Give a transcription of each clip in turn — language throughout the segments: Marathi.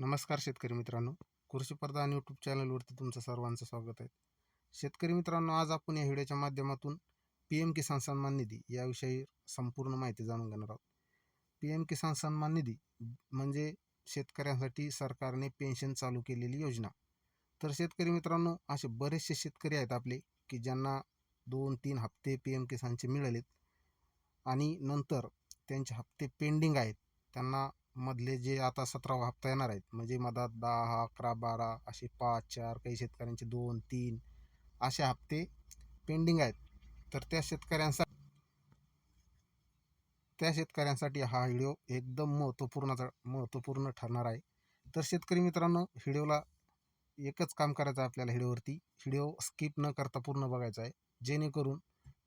नमस्कार शेतकरी मित्रांनो. कृषीप्रधान यूट्यूब चॅनलवरती तुमचं सर्वांचं स्वागत आहे. शेतकरी मित्रांनो आज आपण या व्हिडिओच्या माध्यमातून पी एम किसान सन्मान निधी याविषयी संपूर्ण माहिती जाणून घेणार आहोत. पी एम किसान सन्मान निधी म्हणजे शेतकऱ्यांसाठी सरकारने पेन्शन चालू केलेली योजना. तर शेतकरी मित्रांनो असे बरेचसे शेतकरी आहेत आपले की ज्यांना दोन तीन हप्ते पी एम किसानचे मिळालेत आणि नंतर त्यांचे हप्ते पेंडिंग आहेत. त्यांना मधले जे आता सतरावा हप्ता येणार आहेत म्हणजे मधात दहा अकरा बारा असे पाच चार काही शेतकऱ्यांचे दोन तीन असे हप्ते पेंडिंग आहेत. तर त्या शेतकऱ्यांसाठी त्या शेतकऱ्यांसाठी हा व्हिडिओ एकदम महत्त्वपूर्ण महत्त्वपूर्ण ठरणार आहे. तर शेतकरी मित्रांनो व्हिडिओला एकच काम करायचं आहे आपल्याला व्हिडिओवरती. व्हिडिओ स्किप न करता पूर्ण बघायचा आहे. जेणेकरून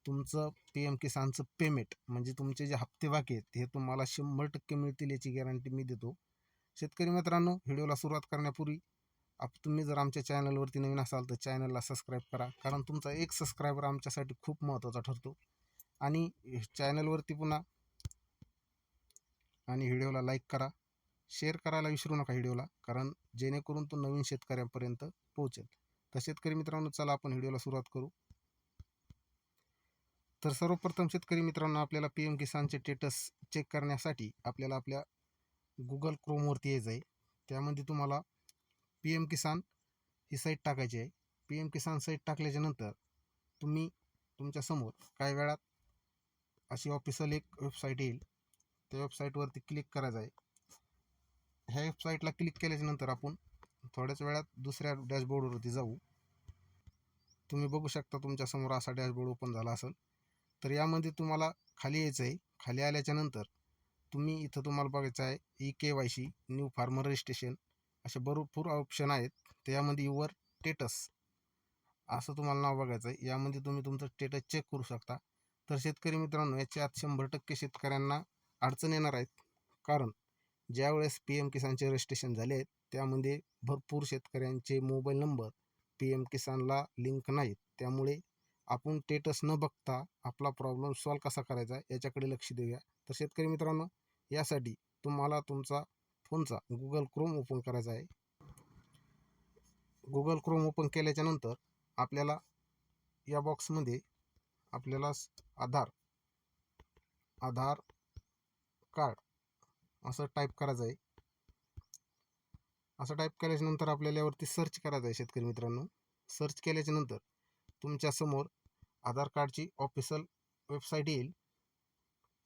तुमचं पी एम किसानचं पेमेंट म्हणजे तुमचे जे हप्ते बाकी आहेत हे तुम्हाला शंभर टक्के मिळतील याची गॅरंटी मी देतो. शेतकरी मित्रांनो व्हिडिओला सुरुवात करण्यापूर्वी आप तुम्ही जर आमच्या चॅनलवरती नवीन असाल तर चॅनलला सबस्क्राईब करा. कारण तुमचा एक सबस्क्रायबर आमच्यासाठी खूप महत्त्वाचा ठरतो. आणि चॅनलवरती पुन्हा आणि व्हिडिओला लाईक करा. शेअर करायला विसरू नका व्हिडिओला कारण जेणेकरून तो नवीन शेतकऱ्यांपर्यंत पोहोचेल. तर शेतकरी मित्रांनो चला आपण व्हिडिओला सुरुवात करू. तर सर्वप्रथम शेतकरी मित्रांनो आपल्याला पी एम किसानचे स्टेटस चेक करण्यासाठी आपल्याला आपल्या गुगल क्रोमवरती यायचं आहे. त्यामध्ये तुम्हाला पी एम किसान ही साईट टाकायची आहे. पी एम किसान साईट टाकल्याच्यानंतर तुम्ही तुमच्यासमोर काही वेळात अशी ऑफिशियल एक वेबसाईट येईल. त्या वेबसाईटवरती क्लिक करायचं आहे. ह्या वेबसाईटला क्लिक केल्याच्यानंतर आपण थोड्याच वेळात दुसऱ्या डॅशबोर्डवरती जाऊ. तुम्ही बघू शकता तुमच्यासमोर असा डॅशबोर्ड ओपन झाला असेल. तर यामध्ये तुम्हाला खाली यायचं आहे खाली आल्याच्यानंतर तुम्ही इथं तुम्हाला बघायचं आहे E K Y C new farmer registration असे भरपूर ऑप्शन आहेत. त्यामध्ये युवर स्टेटस असं तुम्हाला नाव बघायचं आहे. यामध्ये तुम्ही तुमचं स्टेटस चेक करू शकता. तर शेतकरी मित्रांनो याच्यात शंभर टक्के शेतकऱ्यांना अडचण येणार आहेत. कारण ज्यावेळेस पी एम किसानचे रजिस्ट्रेशन झाले आहेत त्यामध्ये भरपूर शेतकऱ्यांचे मोबाईल नंबर पी एम किसानला लिंक नाहीत. त्यामुळे आपण टेटस न बघता आपला प्रॉब्लेम सॉल्व कसा करायचा याच्याकडे लक्ष देऊया. तर शेतकरी मित्रांनो यासाठी तुम्हाला तुमचा फोनचा गुगल क्रोम ओपन करायचा आहे. गुगल क्रोम ओपन केल्याच्यानंतर आपल्याला या बॉक्समध्ये आपल्याला आधार आधार कार्ड असं टाईप करायचं आहे. असं टाईप केल्याच्यानंतर आपल्याला यावरती सर्च करायचं आहे शेतकरी मित्रांनो. सर्च केल्याच्यानंतर तुमच्यासमोर आधार कार्डची ऑफिशियल वेबसाईट येईल.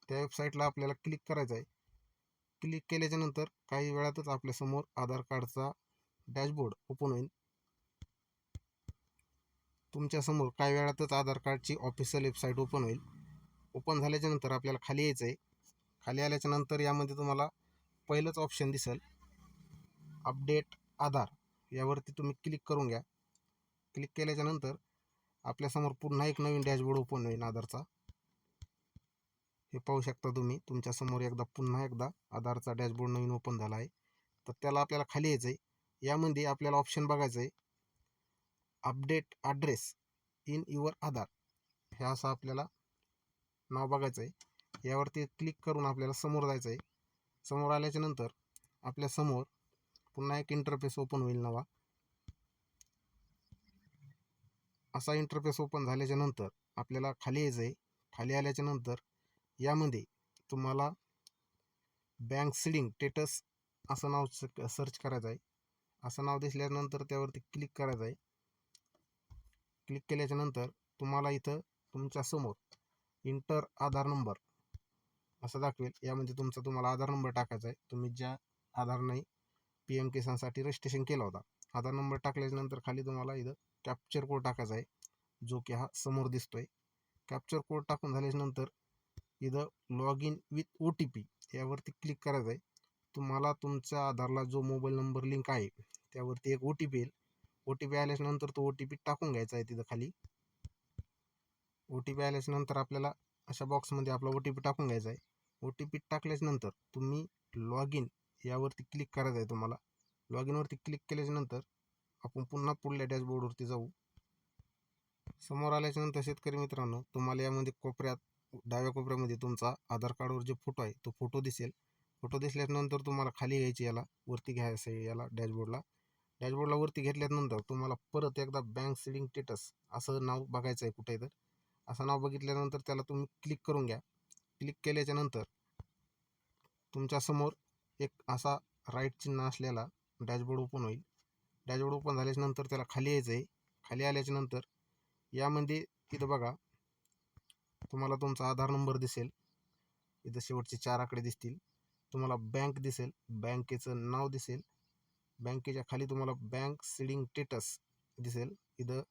त्या वेबसाईटला आपल्याला क्लिक करायचं आहे. क्लिक केल्याच्यानंतर काही वेळातच आपल्यासमोर आधार कार्डचा डॅशबोर्ड ओपन होईल. तुमच्यासमोर काही वेळातच आधार कार्डची ऑफिशियल वेबसाईट ओपन होईल. ओपन झाल्याच्यानंतर आपल्याला खाली यायचं आहे. खाली आल्याच्यानंतर यामध्ये तुम्हाला पहिलंच ऑप्शन दिसेल. अपडेट आधार. यावरती तुम्ही क्लिक करून घ्या. क्लिक केल्याच्यानंतर आपल्यासमोर पुन्हा एक नवीन डॅशबोर्ड ओपन होईल आधारचा. हे पाहू शकता तुम्ही. तुमच्यासमोर एकदा पुन्हा एकदा आधारचा डॅशबोर्ड नवीन ओपन झाला आहे. तर त्याला आपल्याला खाली यायचं आहे यामध्ये आपल्याला ऑप्शन बघायचं आहे update address in your Aadhaar हे असं आपल्याला नाव बघायचं आहे यावरती क्लिक करून आपल्याला समोर जायचं आहे समोर आल्याच्यानंतर आपल्यासमोर पुन्हा एक इंटरफेस ओपन होईल नवा. असा इंटरफेस ओपन झाल्याच्यानंतर आपल्याला खाली यायचं आहे खाली आल्याच्यानंतर यामध्ये तुम्हाला बँक सिडिंग स्टेटस असं नाव सर्च करायचं आहे असं नाव दिसल्यानंतर त्यावरती क्लिक करायचं आहे क्लिक केल्याच्यानंतर तुम्हाला इथं तुमच्यासमोर इंटर आधार नंबर असं दाखवेल. यामध्ये तुमचा तुम्हाला आधार नंबर टाकायचा आहे तुम्ही ज्या आधारने पी एम किसानसाठी रजिस्ट्रेशन केला होता. आधार नंबर टाकल्याच्यानंतर खाली तुम्हाला इथं कॅप्चर कोड टाकायचा आहे. जो की हा समोर दिसतोय. कॅप्चर कोड टाकून झाल्याच्यानंतर इथं log in with O T P यावरती क्लिक करायचं आहे. तुम्हाला तुमच्या आधारला जो मोबाईल नंबर लिंक आहे त्यावरती एक ओ टी पी येईल. ओ टी पी आल्याच्यानंतर तो ओ टी पी टाकून घ्यायचा आहे तिथं खाली. ओ टी पी आल्याच्यानंतर आपल्याला अशा बॉक्समध्ये आपला ओ टी पी टाकून घ्यायचा आहे. ओ टी पी टाकल्याच्यानंतर तुम्ही लॉग इन यावरती क्लिक करायचं आहे तुम्हाला. लॉग इनवरती क्लिक केल्याच्यानंतर आपण पुन्हा पुढल्या डॅशबोर्डवरती जाऊ. समोर आल्याच्यानंतर शेतकरी मित्रांनो तुम्हाला यामध्ये कोपऱ्यात डाव्या कोपऱ्यामध्ये तुमचा आधार कार्डवर जे फोटो आहे तो फोटो दिसेल. फोटो दिसल्यानंतर तुम्हाला खाली घ्यायची याला वरती घ्यायचं आहे याला डॅशबोर्डला डॅशबोर्डला वरती घेतल्यानंतर तुम्हाला परत एकदा बँक सिडिंग स्टेटस असं नाव बघायचं आहे कुठे तर. असं नाव बघितल्यानंतर त्याला तुम्ही क्लिक करून घ्या. क्लिक केल्याच्यानंतर तुमच्यासमोर एक असा राईट चिन्ह असलेला डॅशबोर्ड ओपन होईल. डॅशबोर्ड ओपन झाल्याच्यानंतर त्याला खाली यायचं आहे. खाली आल्याच्यानंतर यामध्ये इथं बघा तुम्हाला तुमचा आधार नंबर दिसेल. इथं शेवटचे चार आकडे दिसतील. तुम्हाला बँक दिसेल. बँकेचं नाव दिसेल. बँकेच्या खाली तुम्हाला बँक सिडिंग स्टेटस दिसेल. इथं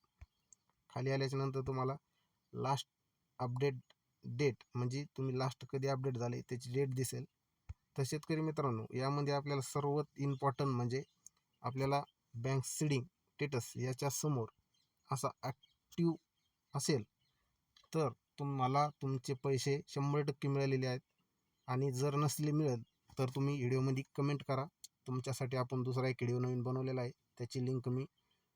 खाली आल्याच्यानंतर तुम्हाला लास्ट अपडेट डेट म्हणजे तुम्ही लास्ट कधी अपडेट झाले त्याची डेट दिसेल. तर शेतकरी मित्रांनो यामध्ये आपल्याला सर्वात इम्पॉर्टंट म्हणजे आपल्याला बँक सिडिंग स्टेटस याच्यासमोर असा ॲक्टिव असेल तर तुम्हाला तुमचे पैसे शंभर टक्के मिळालेले आहेत. आणि जर नसले मिळेल तर तुम्ही व्हिडिओमध्ये कमेंट करा. तुमच्यासाठी आपण दुसरा एक व्हिडिओ नवीन बनवलेला आहे. त्याची लिंक मी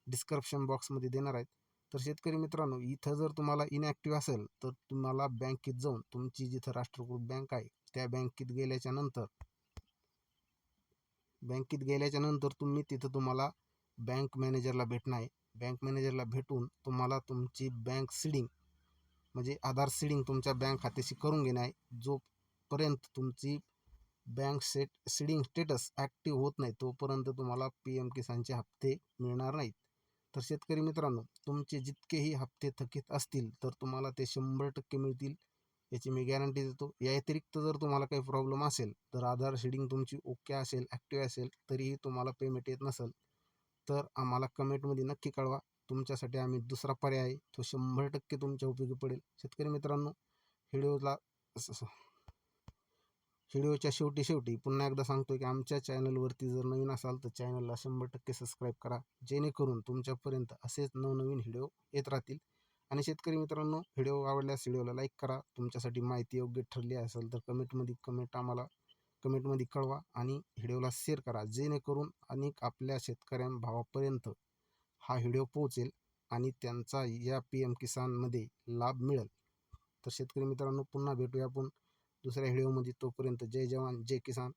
डिस्क्रिप्शन बॉक्समध्ये देणार आहेत तर शेतकरी मित्रांनो इथं जर तुम्हाला इनॲक्टिव्ह असेल तर तुम्हाला बँकेत जाऊन तुमची जिथं राष्ट्रकृत बँक आहे त्या बँकेत गेल्याच्यानंतर बँकेत गेल्याच्यानंतर तुम्ही तिथं तुम्हाला बँक मॅनेजरला भेटणं आहे बँक मॅनेजरला भेटून तुम्हाला तुमची बँक सिडिंग म्हणजे आधार सिडिंग तुमच्या बँक खात्याशी करून घेणं आहे जोपर्यंत तुमची bank set seeding status active होत नाही तोपर्यंत तुम्हाला पी एम किसानचे हप्ते मिळणार नाहीत. तर शेतकरी मित्रांनो तुमचे जितकेही हप्ते थकीत असतील तर तुम्हाला ते शंभर टक्के मिळतील. याची मी गॅरंटी देतो. या व्यतिरिक्त जर तुम्हाला काही प्रॉब्लेम असेल तर आधार शेडिंग तुमची ओके असेल ॲक्टिव्ह असेल तरीही तुम्हाला पेमेंट येत नसेल तर आम्हाला कमेंटमध्ये नक्की कळवा. तुमच्यासाठी आम्ही दुसरा पर्याय आहे. तो शंभर टक्के तुमच्या उपयोगी पडेल. शेतकरी मित्रांनो व्हिडिओला व्हिडिओच्या शेवटी शेवटी पुन्हा एकदा सांगतो की आमच्या चॅनलवरती जर नवीन असाल तर चॅनलला शंभर टक्के सबस्क्राईब करा. जेणेकरून तुमच्यापर्यंत असेच नवनवीन व्हिडिओ येत राहतील. आणि शेतकरी मित्रांनो व्हिडिओ आवडल्यास व्हिडिओला लाईक करा. तुमच्यासाठी माहिती योग्य ठरली असेल तर कमेंटमध्ये कमेंट आम्हाला कमेंटमध्ये कळवा आणि व्हिडिओला शेअर करा. जेणेकरून अनेक आपल्या शेतकऱ्यां भावापर्यंत हा व्हिडिओ पोहोचेल आणि त्यांचा या पी एम किसानमध्ये लाभ मिळेल. तर शेतकरी मित्रांनो पुन्हा भेटूया आपण दुसऱ्या व्हिडिओमध्ये. तोपर्यंत जय जवान जय किसान.